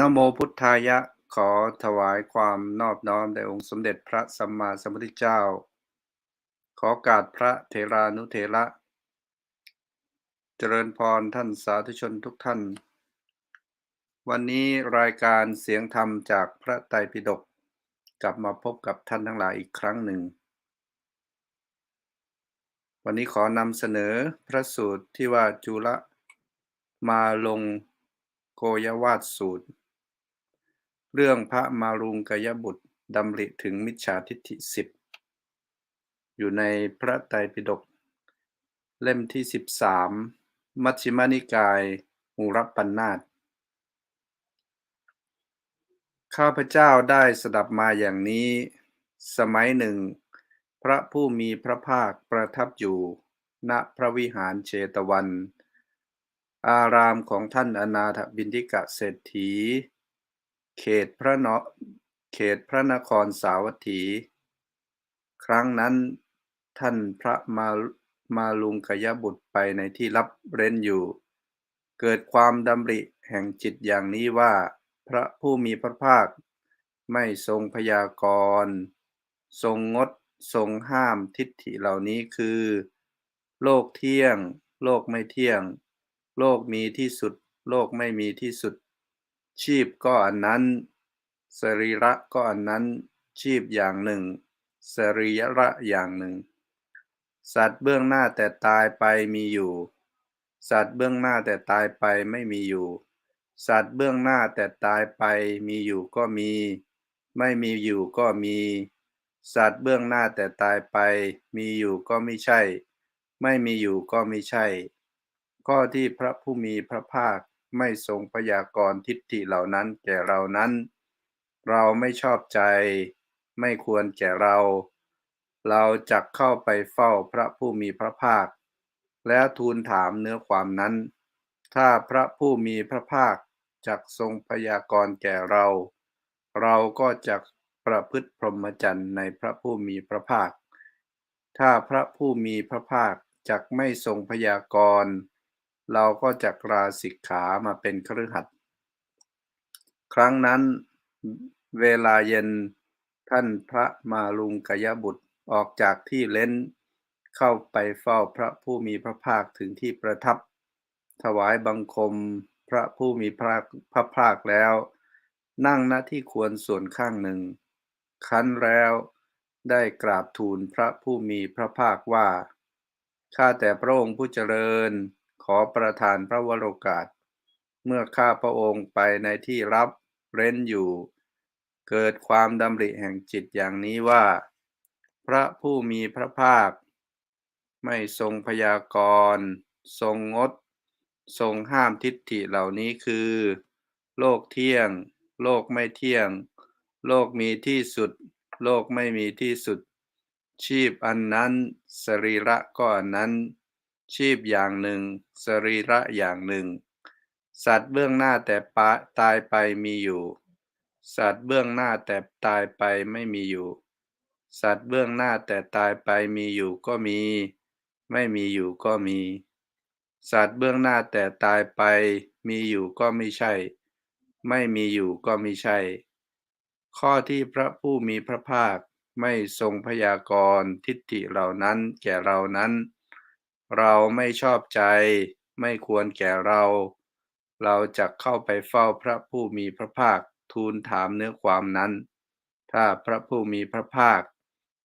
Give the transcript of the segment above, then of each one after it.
นะโมพุทธายะขอถวายความนอบน้อมแด่องค์สมเด็จพระสัมมาสัมพุทธเจ้า ขอการพระเทรานุเทระ เจริญพรท่านสาธุชนทุกท่าน วันนี้รายการเสียงธรรมจากพระไตรปิฎกกลับมาพบกับท่านทั้งหลายอีกครั้งหนึ่ง วันนี้ขอนำเสนอพระสูตรที่ว่าจุลมาลงโกยวาทสูตร เรื่องพระมารุงกยบุตรดำริถึงมิจฉาทิฏฐิสิบอยู่ในพระไตรปิฎกเล่มที่สิบสามมัชฌิมานิกายอุรปันนาตข้าพเจ้าได้สดับมาอย่างนี้ สมัยหนึ่ง พระผู้มีพระภาคประทับอยู่ ณพระวิหารเชตวัน อารามของท่านอนาถบินทิกะเศรษฐี เขตพระเนเขตพระนครสาวัตถี ครั้งนั้นท่านพระมามาลุงกยบุตรไปในที่รับเร้นอยู่ เกิดความดำริแห่งจิตอย่างนี้ว่าพระผู้มีพระภาค ไม่ทรงพยากรณ์ทรงงดทรงห้ามทิฏฐิเหล่านี้คือ โลกเที่ยง โลกไม่เที่ยง โลกมีที่สุด โลกไม่มีที่สุด ชีพก็อันนั้น สรีระก็อันนั้น ชีพอย่างหนึ่ง สรีระอย่างหนึ่ง สัตว์เบื้องหน้าแต่ตายไปมีอยู่ สัตว์เบื้องหน้าแต่ตายไปไม่มีอยู่ สัตว์เบื้องหน้าแต่ตายไปมีอยู่ก็มี ไม่มีอยู่ก็มี สัตว์เบื้องหน้าแต่ตายไป มีอยู่ก็ไม่ใช่ ไม่มีอยู่ก็ไม่ใช่ ข้อที่พระผู้มีพระภาค ไม่ทรงพยากรณ์ทิฏฐิเหล่านั้นแก่เรานั้น เราไม่ชอบใจ ไม่ควรแก่เรา เราจักเข้าไปเฝ้าพระผู้มีพระภาค และทูลถามเนื้อความนั้น ถ้าพระผู้มีพระภาคจักทรงพยากรณ์แก่เรา เราก็จะประพฤติพรหมจรรย์ในพระผู้มีพระภาค ถ้าพระผู้มีพระภาคจักไม่ทรงพยากรณ์ เราก็จะกราสิกขามาเป็นครือขัดครั้งนั้นเวลาเย็นท่านพระมาลุงกยบุตรออกจากที่เล้น เข้าไปเฝ้าพระผู้มีพระภาคถึงที่ประทับ ถวายบังคมพระผู้มีพระพระภาคแล้ว นั่งณที่ควรส่วนข้างหนึ่งคั้นแล้วได้กราบทูลพระผู้มีพระภาคว่า ข้าแต่พระองค์ผู้เจริญ อประทานพระวโรกาส เมื่อข้าพระองค์ไปในที่รับเร้นอยู่ เกิดความดำริแห่งจิตอย่างนี้ว่า พระผู้มีพระภาค ไม่ทรงพยากรณ์ทรงงด ทรงห้ามทิฏฐิเหล่านี้คือ โลกเที่ยง โลกไม่เที่ยง โลกมีที่สุด โลกไม่มีที่สุด ชีพอันนั้น สรีระก็อันนั้น ชีพอย่างหนึ่ง สรีระอย่างหนึ่ง สัตว์เบื้องหน้าแต่ปะตายไปมีอยู่ สัตว์เบื้องหน้าแต่ตายไปไม่มีอยู่ สัตว์เบื้องหน้าแต่ตายไปมีอยู่ก็มี ไม่มีอยู่ก็มี สัตว์เบื้องหน้าแต่ตายไปมีอยู่ก็ไม่ใช่ ไม่มีอยู่ก็ไม่ใช่ ข้อที่พระผู้มีพระภาคไม่ทรงพยากรณ์ทิฏฐิเหล่านั้นแก่เรานั้น เราไม่ชอบใจ ไม่ควรแก่เรา เราจะเข้าไปเฝ้าพระผู้มีพระภาคทูลถามเนื้อความนั้น ถ้าพระผู้มีพระภาค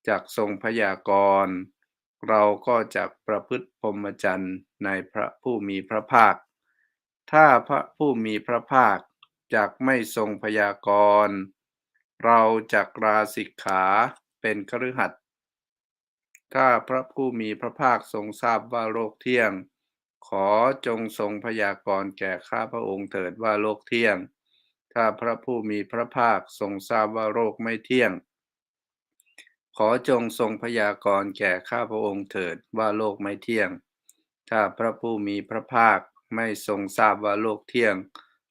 จักทรงพยากรณ์เราก็จะประพฤติพรหมจรรย์ในพระผู้มีพระภาค ถ้าพระผู้มีพระภาคจักไม่ทรงพยากรณ์เราจักราสิกขาเป็นคฤหัส ถ้าพระผู้มีพระภาคทรงทราบว่าโลกเที่ยง ขอจงทรงพยากรณ์แก่ข้าพระองค์เถิดว่าโลกเที่ยง ถ้าพระผู้มีพระภาคทรงทราบว่าโลกไม่เที่ยง ขอจงทรงพยากรณ์แก่ข้าพระองค์เถิดว่าโลกไม่เที่ยง ถ้าพระผู้มีพระภาคไม่ทรงทราบว่าโลกเที่ยง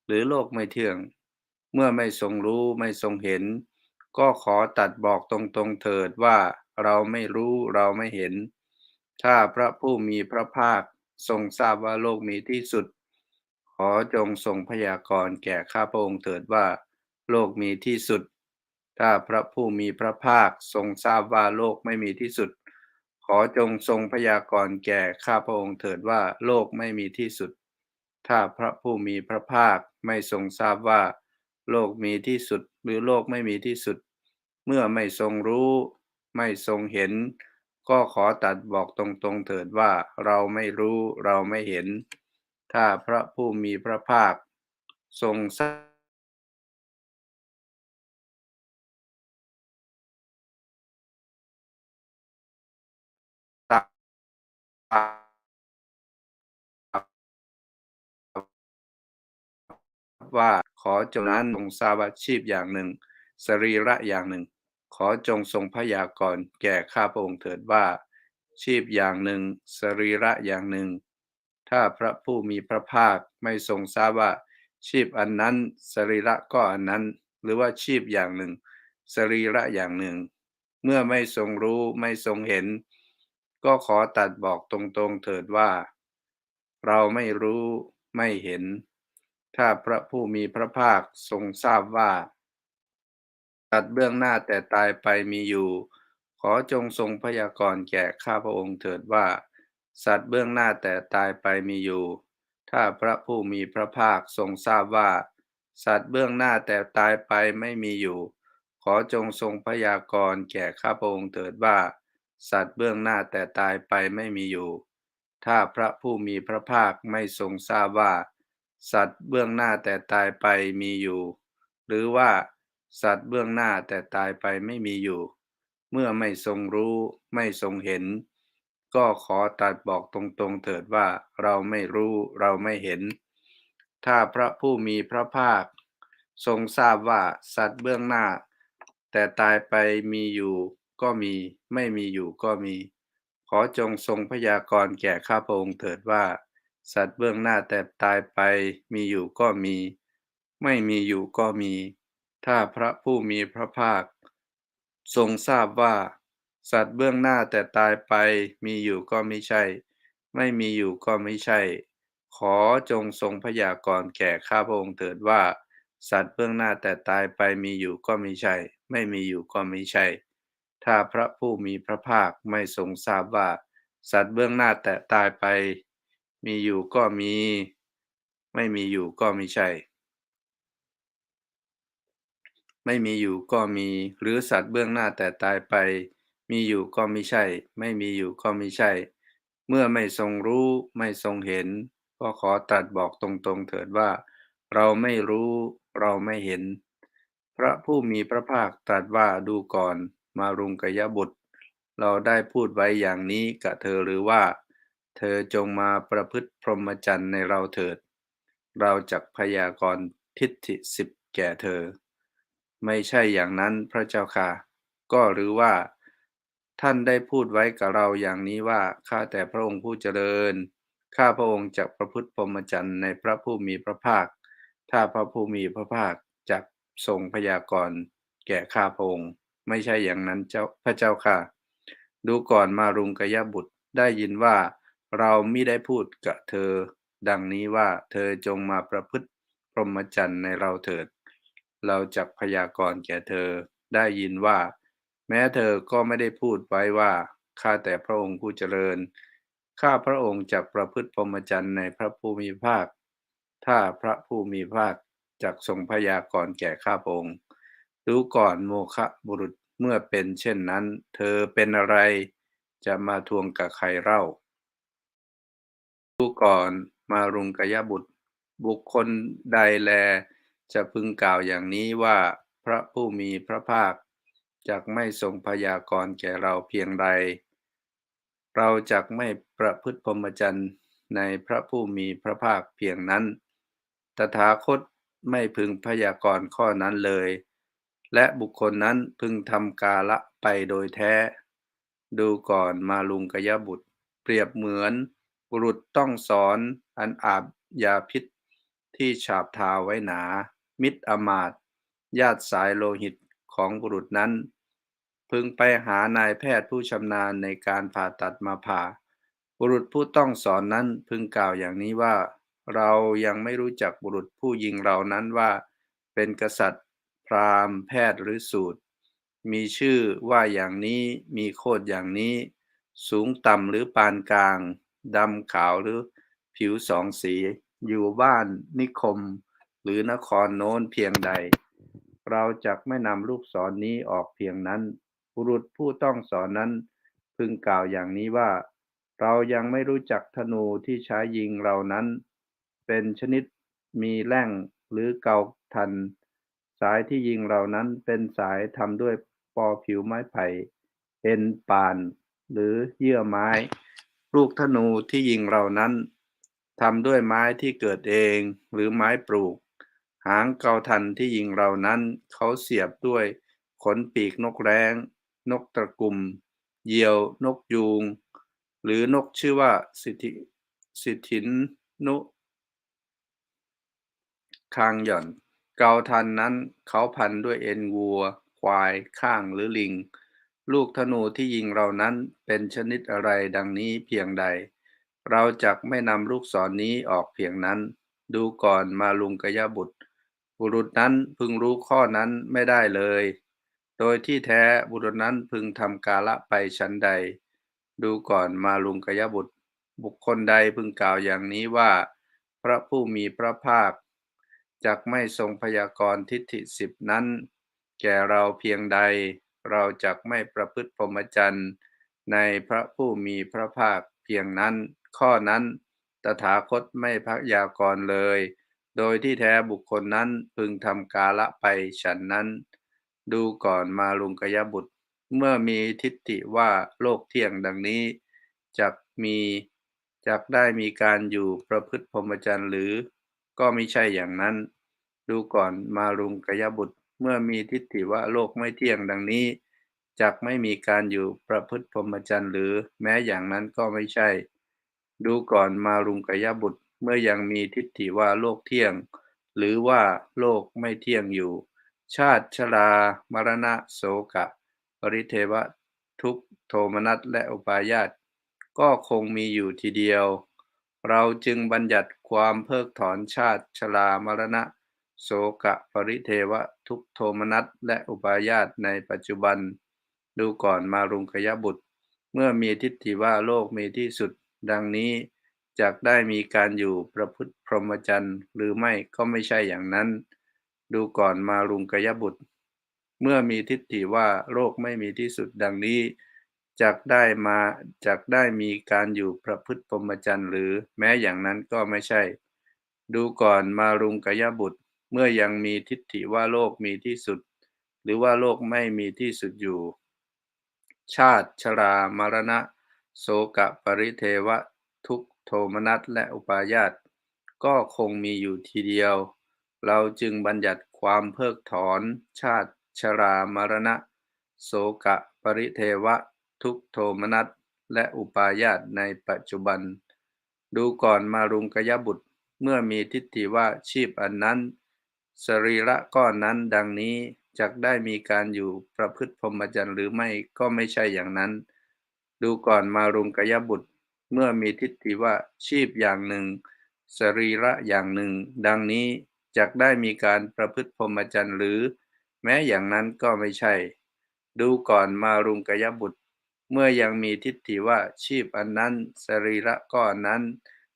หรือโลกไม่เที่ยง เมื่อไม่ทรงรู้ไม่ทรงเห็น ก็ขอตัดบอกตรงๆเถิดว่า เราไม่รู้เราไม่เห็น ถ้าพระผู้มีพระภาคทรงทราบว่าโลกมีที่สุด ขอจงทรงพยากรณ์แก่ข้าพระองค์เถิดว่า โลกมีที่สุด ถ้าพระผู้มีพระภาคทรงทราบว่าโลกไม่มีที่สุด ขอจงทรงพยากรณ์แก่ข้าพระองค์เถิดว่าโลกไม่มีที่สุด ถ้าพระผู้มีพระภาคไม่ทรงทราบว่า โลกมีที่สุดหรือโลกไม่มีที่สุด เมื่อไม่ทรงรู้ ไม่ทรงเห็น ก็ขอตัดบอกตรงๆเถิดว่าเราไม่รู้เราไม่เห็น ถ้าพระผู้มีพระภาค ทรงทราบว่าขอจงนั้นทรงทราบอาชีพอย่างหนึ่ง สรีระอย่างหนึ่ง ขอจงทรงพยากรณ์แก่ข้าพระองค์เถิดว่า ชีพอย่างหนึ่ง สรีระอย่างหนึ่ง ถ้าพระผู้มีพระภาคไม่ทรงทราบว่า ชีพอันนั้น สรีระก็อันนั้น หรือว่าชีพอย่างหนึ่ง สรีระอย่างหนึ่ง เมื่อไม่ทรงรู้ไม่ทรงเห็น ก็ขอตัดบอกตรงๆเถิดว่า เราไม่รู้ไม่เห็น ถ้าพระผู้มีพระภาคทรงทราบว่า ตัดเบื้องหน้าแต่ตายไปมีอยู่ ขอจงทรงพยากรณ์แก่ข้าพระองค์เถิดว่า สัตว์เบื้องหน้าแต่ตายไปมีอยู่ ถ้าพระผู้มีพระภาคทรงทราบว่า สัตว์เบื้องหน้าแต่ตายไปไม่มีอยู่ ขอจงทรงพยากรณ์แก่ข้าพระองค์เถิดว่า สัตว์เบื้องหน้าแต่ตายไปไม่มีอยู่ ถ้าพระผู้มีพระภาคไม่ทรงทราบว่า สัตว์เบื้องหน้าแต่ตายไปมีอยู่ หรือว่า สัตว์เบื้องหน้าแต่ตายไปไม่มีอยู่ เมื่อไม่ทรงรู้ไม่ทรงเห็น ก็ขอตัดบอกตรงๆเถิดว่าเราไม่รู้เราไม่เห็น ถ้าพระผู้มีพระภาค ทรงทราบว่าสัตว์เบื้องหน้า แต่ตายไปมีอยู่ก็มีไม่มีอยู่ก็มี ขอจงทรงพยากรณ์แก่ข้าพระองค์เถิดว่า สัตว์เบื้องหน้าแต่ตายไปมีอยู่ก็มี ไม่มีอยู่ก็มี ถ้าพระผู้มีพระภาค ทรงทราบว่า สัตว์เบื้องหน้าแต่ตายไปมีอยู่ก็ไม่ใช่ ไม่มีอยู่ก็ไม่ใช่ ขอจงทรงพยากรณ์แก่ข้าพระองค์เถิดว่า สัตว์เบื้องหน้าแต่ตายไปมีอยู่ก็ไม่ใช่ ไม่มีอยู่ก็ไม่ใช่ ถ้าพระผู้มีพระภาคไม่ทรงทราบว่า สัตว์เบื้องหน้าแต่ตายไป มีอยู่ก็มี ไม่มีอยู่ก็ไม่ใช่ ไม่มีอยู่ก็มี หรือสัตว์เบื้องหน้าแต่ตายไป มีอยู่ก็ไม่ใช่ ไม่มีอยู่ก็ไม่ใช่ เมื่อไม่ทรงรู้ไม่ทรงเห็น ก็ขอตรัสบอกตรงๆ เถิดว่า เราไม่รู้เราไม่เห็น พระผู้มีพระภาคตรัสว่าดูก่อนมารุงกยบุตร เราได้พูดไว้อย่างนี้กับเธอหรือว่า เธอจงมาประพฤติพรหมจรรย์ในเราเถิด เราจักพยากรณ์ทิฏฐิสิบแก่เธอ ไม่ใช่อย่างนั้นพระเจ้าค่ะ ก็หรือว่าท่านได้พูดไว้กับเราอย่างนี้ว่าข้าแต่พระองค์ผู้เจริญ ข้าพระองค์จะประพฤติพรหมจรรย์ในพระผู้มีพระภาค ถ้าพระผู้มีพระภาคจักทรงพยากรณ์แก่ข้าพระองค์ ไม่ใช่อย่างนั้นเจ้าพระเจ้าค่ะ ดูก่อนมารุงกยบุตรได้ยินว่า เราไม่ได้พูดกับเธอ ดังนี้ว่าเธอจงมาประพฤติพรหมจรรย์ในเราเถิด เราจักพยากรณ์แก่เธอได้ยินว่า แม้เธอก็ไม่ได้พูดไว้ว่าข้าแต่พระองค์ผู้เจริญ ข้าพระองค์จักประพฤติพรหมจรรย์ในพระผู้มีภาค ถ้าพระผู้มีภาคจักทรงพยากรณ์แก่ข้าพระองค์ดูก่อนโมคะบุรุษเมื่อเป็นเช่นนั้น เธอเป็นอะไรจะมาทวงกับใครเล่าดูก่อนมารุงกยบุตร บุคคลใดแล จะพึงกล่าวอย่างนี้ว่าพระผู้มีพระภาคจักไม่ทรงพยากรณ์แก่เราเพียงใด เราจักไม่ประพฤติพรหมจรรย์ในพระผู้มีพระภาคเพียงนั้น ตถาคตไม่พึงพยากรณ์ข้อนั้นเลย และบุคคลนั้นพึงทำกาละไปโดยแท้ ดูก่อนมาลุงกยบุตร เปรียบเหมือนบุรุษต้องสอนอันอาบยาพิษที่ฉาบทาไว้หนา มิตรอมาตญาติสายโลหิตของบุรุษนั้น พึงไปหานายแพทย์ผู้ชำนาญในการผ่าตัดมาผ่า บุรุษผู้ต้องสอนนั้นพึงกล่าวอย่างนี้ว่า เรายังไม่รู้จักบุรุษผู้ยิงเรานั้นว่า เป็นกษัตริย์ พราหมณ์ แพทย์หรือสูตร มีชื่อว่าอย่างนี้มีโคดอย่างนี้ สูงต่ำหรือปานกลางดำขาวหรือผิวสองสี อยู่บ้านนิคม หรือนครโน้นเพียงใด เราจะไม่นำลูกศรนนี้ออกเพียงนั้น บุรุษผู้ต้องสอนนั้น พึงกล่าวอย่างนี้ว่า เรายังไม่รู้จักธนูที่ใช้ยิงเรานั้น เป็นชนิดมีแล่งหรือเกาทัน สายที่ยิงเรานั้นเป็นสายทำด้วยปอผิวไม้ไผ่เอ็นป่าน หรือเยื่อไม้ ลูกธนูที่ยิงเรานั้นทำด้วยไม้ที่เกิดเองหรือไม้ปลูก หางเกาทันที่ยิงเรานั้น เขาเสียบด้วยขนปีกนกแร้ง นกตะกุม เหยี่ยวนกยูง หรือนกชื่อว่าสิทธิสิทธินนุ คางหย่อน เกาทันนั้นเขาพันด้วยเอ็นวัว ควายข้างหรือลิง ลูกธนูที่ยิงเรานั้นเป็นชนิดอะไรดังนี้เพียงใด เราจักไม่นำลูกศรนนี้ออกเพียงนั้น ดูก่อนมาลุงกยบุตร บุรุษนั้นพึงรู้ข้อนั้นไม่ได้เลย โดยที่แท้บุรุษนั้นพึงทำกาละไปชั้นใด ดูก่อนมาลุงกยบุตร บุคคลใดพึงกล่าวอย่างนี้ว่า พระผู้มีพระภาคจักไม่ทรงพยากรณ์ทิฏฐิสิบนั้น แก่เราเพียงใด เราจักไม่ประพฤติพรหมจรรย์ในพระผู้มีพระภาคเพียงนั้น ข้อนั้นตถาคตไม่พยากรณ์เลย โดยที่แท้บุคคลนั้นพึงทำกาละไปฉันนั้น ดูก่อนมาลุงกยบุตร เมื่อมีทิฏฐิว่าโลกเที่ยงดังนี้จักมีจักได้มีการอยู่ประพฤติพรหมจรรย์หรือ ก็ไม่ใช่อย่างนั้น ดูก่อนมารุงกยบุตร เมื่อมีทิฏฐิว่าโลกไม่เที่ยงดังนี้จักไม่มีการอยู่ประพฤติพรหมจรรย์หรือ แม้อย่างนั้นก็ไม่ใช่ ดูก่อนมารุงกยบุตร เมื่อยังมีทิฏฐิว่าโลกเที่ยง หรือว่าโลกไม่เที่ยงอยู่ ชาติชรามรณะโสกะ ปริเทวะทุกโทมนัสและอุปาญาตก็คงมีอยู่ทีเดียว เราจึงบัญญัติความเพิกถอนชาติชรามรณะโสกะ ปริเทวะทุกโทมนัสและอุปาญาตในปัจจุบัน ดูก่อนมารุงกยบุตร เมื่อมีทิฏฐิว่าโลกมีที่สุด ดังนี้ จากได้มีการอยู่ประพฤติพรหมจรรย์หรือไม่ก็ไม่ใช่อย่างนั้น ดูก่อนมารุงกยบุตร เมื่อมีทิฏฐิว่าโลกไม่มีที่สุดดังนี้จักได้มาจักได้มีการอยู่ประพฤติพรหมจรรย์หรือแม้อย่างนั้นก็ไม่ใช่ ดูก่อนมารุงกยบุตร เมื่อยังมีทิฏฐิว่าโลกมีที่สุด หรือว่าโลกไม่มีที่สุดอยู่ ชาติชรามรณะ โสกะปริเทวะทุก โทมนัสและอุปาญาตก็คงมีอยู่ทีเดียว เราจึงบัญญัติความเพิกถอนชาติชรามรณะ โสกะปริเทวะ ทุกโทมนัสและอุปาญาตในปัจจุบัน ดูก่อนมารุงกยบุตรเมื่อมีทิฏฐิว่าชีพอันนั้น สรีระก้อนนั้นดังนี้จักได้มีการอยู่ประพฤติพรหมจรรย์หรือไม่ก็ไม่ใช่อย่างนั้น ดูก่อนมารุงกยบุตร เมื่อมีทิฏฐิว่าชีพอย่างหนึ่ง สรีระอย่างหนึ่ง ดังนี้จักได้มีการประพฤติพรหมจรรย์หรือ แม้อย่างนั้นก็ไม่ใช่ ดูก่อนมารุงกยบุตร เมื่อยังมีทิฏฐิว่าชีพอันนั้น สรีระก็อนนั้น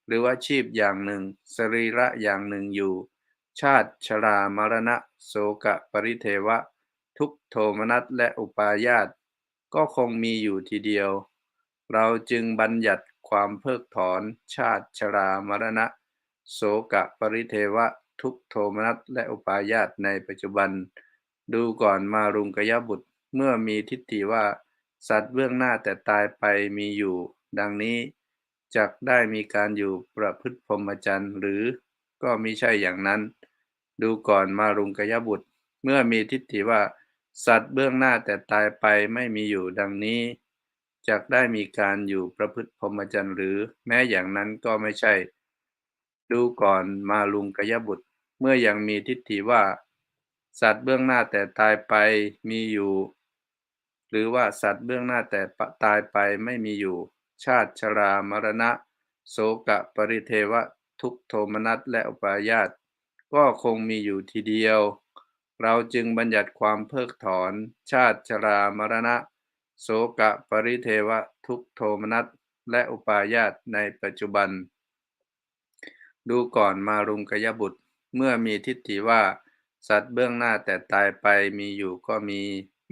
หรือว่าชีพอย่างหนึ่ง สรีระอย่างหนึ่งอยู่ ชาติชรามรณะ โสกะปริเทวะ ทุกโทมนัสและอุปาญาตก็คงมีอยู่ทีเดียว เราจึงบัญญัติ ความเพิกถอนชาติชรามรณะ โสกะปริเทวะทุกโทมนัสและอุปาญาตในปัจจุบัน ดูก่อนมารุงกยบุตรเมื่อมีทิฏฐิว่า สัตว์เบื้องหน้าแต่ตายไปมีอยู่ ดังนี้จักได้มีการอยู่ประพฤติพรหมจรรย์หรือก็มิใช่อย่างนั้น ดูก่อนมารุงกยบุตร เมื่อมีทิฏฐิว่า สัตว์เบื้องหน้าแต่ตายไปไม่มีอยู่ดังนี้ จักได้มีการอยู่ประพฤติพรหมจรรย์หรือแม้อย่างนั้นก็ไม่ใช่ ดูก่อนมาลุงกยบุตร เมื่อยังมีทิฏฐิว่า สัตว์เบื้องหน้าแต่ตายไปมีอยู่ หรือว่าสัตว์เบื้องหน้าแต่ตายไปไม่มีอยู่ ชาติชรามรณะ โสกะปริเทวะทุกโทมนัสและอุปาญาตก็คงมีอยู่ทีเดียว เราจึงบัญญัติความเพิกถอน ชาติชรามรณะ โสกะปริเทวะทุกโทมนัสและอุปาญาตในปัจจุบัน ดูก่อนมารุงกยบุตร เมื่อมีทิฏฐิว่า สัตว์เบื้องหน้าแต่ตายไปมีอยู่ก็มี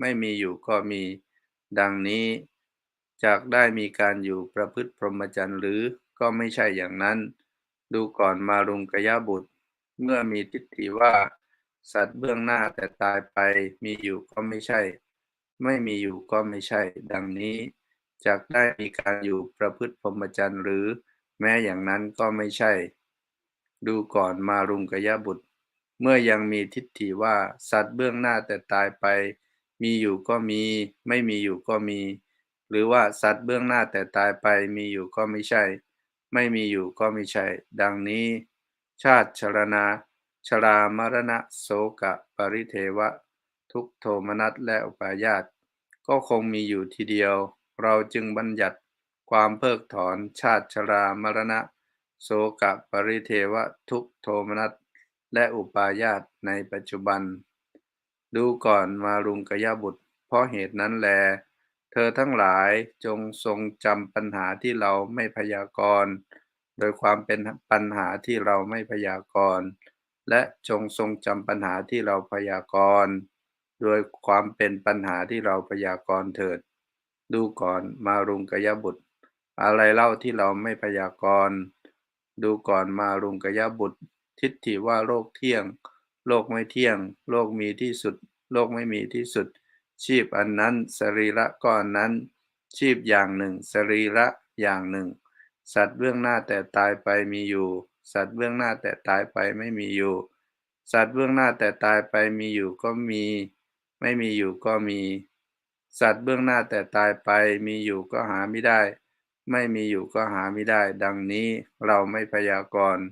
ไม่มีอยู่ก็มี ดังนี้จากได้มีการอยู่ประพฤติพรหมจรรย์หรือก็ไม่ใช่อย่างนั้น ดูก่อนมารุงกยบุตร เมื่อมีทิฏฐิว่า สัตว์เบื้องหน้าแต่ตายไปมีอยู่ก็ไม่ใช่ ไม่มีอยู่ก็ไม่ใช่ ดังนี้จากได้มีการอยู่ประพฤติพรหมจรรย์หรือแม้อย่างนั้นก็ไม่ใช่ ดูก่อนมารุงกยบุตร เมื่อยังมีทิฏฐิว่าสัตว์เบื้องหน้าแต่ตายไป มีอยู่ก็มี ไม่มีอยู่ก็มี หรือว่าสัตว์เบื้องหน้าแต่ตายไป มีอยู่ก็ไม่ใช่ ไม่มีอยู่ก็ไม่ใช่ ดังนี้ ชาติชรณาชรามรณะโสกะ ปริเทวะ ทุกโทมนัสและอุปาญาตก็คงมีอยู่ทีเดียว เราจึงบัญญัติความเพิกถอนชาติชรามรณะ โสกะปริเทวะทุกโทมนัสและอุปาญาตในปัจจุบัน ดูก่อนมารุงกยบุตร เพราะเหตุนั้นแล เธอทั้งหลายจงทรงจำปัญหาที่เราไม่พยากรณ์โดยความเป็นปัญหาที่เราไม่พยากรณ์และจงทรงจำปัญหาที่เราพยากรณ์ โดยความเป็นปัญหาที่เราพยากรณ์เถิด ดูก่อนมารุงกยบุตร อะไรเล่าที่เราไม่พยากรณ์ดูก่อนมารุงกยบุตร ทิฏฐิว่าโลกเที่ยง โลกไม่เที่ยง โลกมีที่สุด โลกไม่มีที่สุด ชีพอันนั้นสรีระก็อันนั้น ชีพอย่างหนึ่ง สรีระอย่างหนึ่ง สัตว์เบื้องหน้าแต่ตายไปมีอยู่ สัตว์เบื้องหน้าแต่ตายไปไม่มีอยู่ สัตว์เบื้องหน้าแต่ตายไปมีอยู่ก็มี ไม่มีอยู่ก็มีสัตว์เบื้องหน้าแต่ตายไป มีอยู่ก็หาไม่ได้ ไม่มีอยู่ก็หาไม่ได้ ดังนี้เราไม่พยากรณ์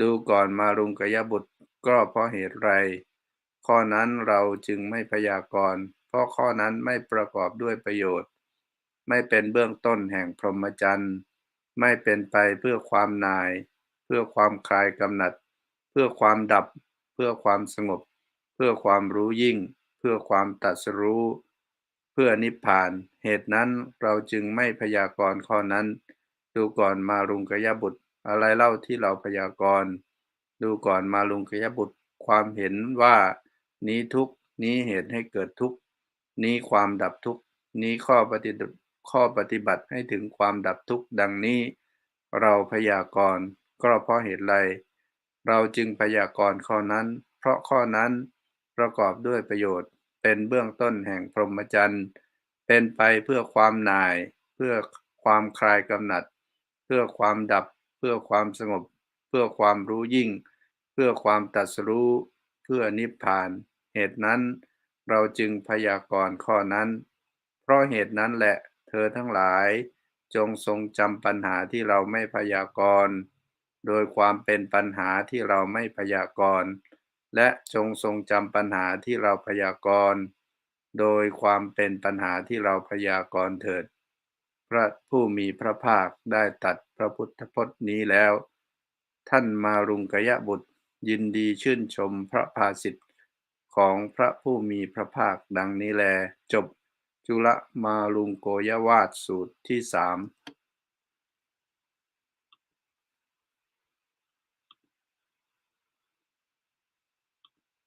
ดูก่อนมารุงกยบุตรก็เพราะเหตุไร ข้อนั้นเราจึงไม่พยากรณ์เพราะข้อนั้นไม่ประกอบด้วยประโยชน์ ไม่เป็นเบื้องต้นแห่งพรหมจรรย์ไม่เป็นไปเพื่อความนาย เพื่อความคลายกำหนัด เพื่อความดับ เพื่อความสงบ เพื่อความรู้ยิ่ง เพื่อความตรัสรู้ เพื่อนิพพาน เหตุนั้นเราจึงไม่พยากรณ์ข้อนั้น ดูก่อนมารุงกยบุตร อะไรเล่าที่เราพยากรณ์ดูก่อนมาลุงกยบุตร ความเห็นว่า นี้ทุกนี้เหตุให้เกิดทุกนี้ความดับทุกนี้ข้อปฏิข้อปฏิบัติให้ถึงความดับทุกข์ดังนี้ เราพยากรณ์ก็เพราะเหตุไร เราจึงพยากรณ์ข้อนั้น เพราะข้อนั้น ประกอบด้วยประโยชน์ เป็นเบื้องต้นแห่งพรหมจรรย์เป็นไปเพื่อความหน่าย เพื่อความคลายกำหนัด เพื่อความดับ เพื่อความสงบ เพื่อความรู้ยิ่ง เพื่อความตรัสรู้ เพื่อนิพพาน เหตุนั้นเราจึงพยากรณ์ข้อนั้น เพราะเหตุนั้นแหละเธอทั้งหลาย จงทรงจำปัญหาที่เราไม่พยากรณ์ โดยความเป็นปัญหาที่เราไม่พยากรณ์ และจงทรงจำปัญหาที่เราพยากรณ์โดยความเป็นปัญหาที่เราพยากรณ์เถิด พระผู้มีพระภาคได้ตัดพระพุทธพจน์นี้แล้ว ท่านมารุงกยบุตรยินดีชื่นชมพระภาสิทธิ์ของพระผู้มีพระภาคดังนี้แล จบจุลมาลุงโกยวาทสูตรที่สาม